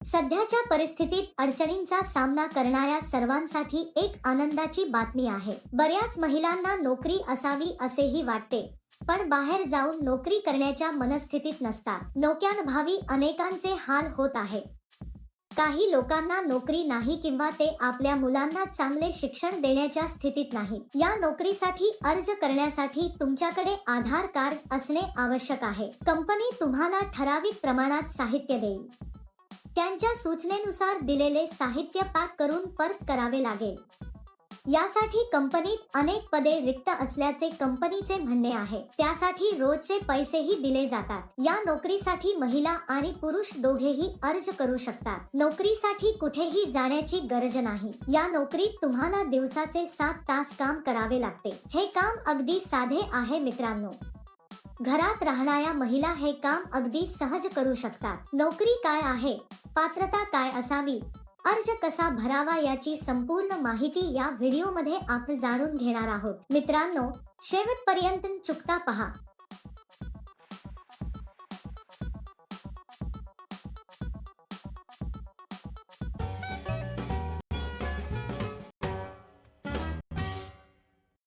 सध्याच्या परिस्थितीत अडचणींचा सामना करणाऱ्या सर्वांसाठी एक आनंदाची बातमी आहे. बऱ्याच महिलांना नोकरी असावी असेही वाटते पण बाहेर जाऊन नोकरी करण्याच्या मनस्थितीत नसतात. नोक्यांभावी अनेकांचे हाल होत आहे. काही लोकांना नोकरी नाही किंवा ते आपल्या मुलांना चांगले शिक्षण देण्याच्या स्थितीत नाही. या नोकरीसाठी अर्ज करण्यासाठी तुमच्याकडे आधार कार्ड असणे आवश्यक आहे. कंपनी तुम्हाला ठराविक प्रमाणात साहित्य देईल. त्यांच्या सूचनेनुसार दिलेले साहित्य पॅक करून परत करावे लागेल. यासाठी कंपनीत अनेक पदे रिक्त असल्याचे कंपनीचे म्हणणे आहे. त्यासाठी रोजचे पैसेही दिले जातात. या नोकरीसाठी महिला आणि पुरुष दोघेही अर्ज करू शकतात. नोकरीसाठी कुठेही जाण्याची गरज नाही. या नोकरीत तुम्हाला दिवसाचे सात तास काम करावे लागते. हे काम अगदी साधे आहे मित्रांनो. घरात राहणाऱ्या महिला हे काम अगदी सहज करू शकतात. नोकरी काय आहे? पात्रता काय असावी? अर्ज कसा भरावा याची संपूर्ण माहिती या व्हिडिओमध्ये आपण जाणून घेणार आहोत. मित्रांनो शेवटपर्यंत चुकता पहा.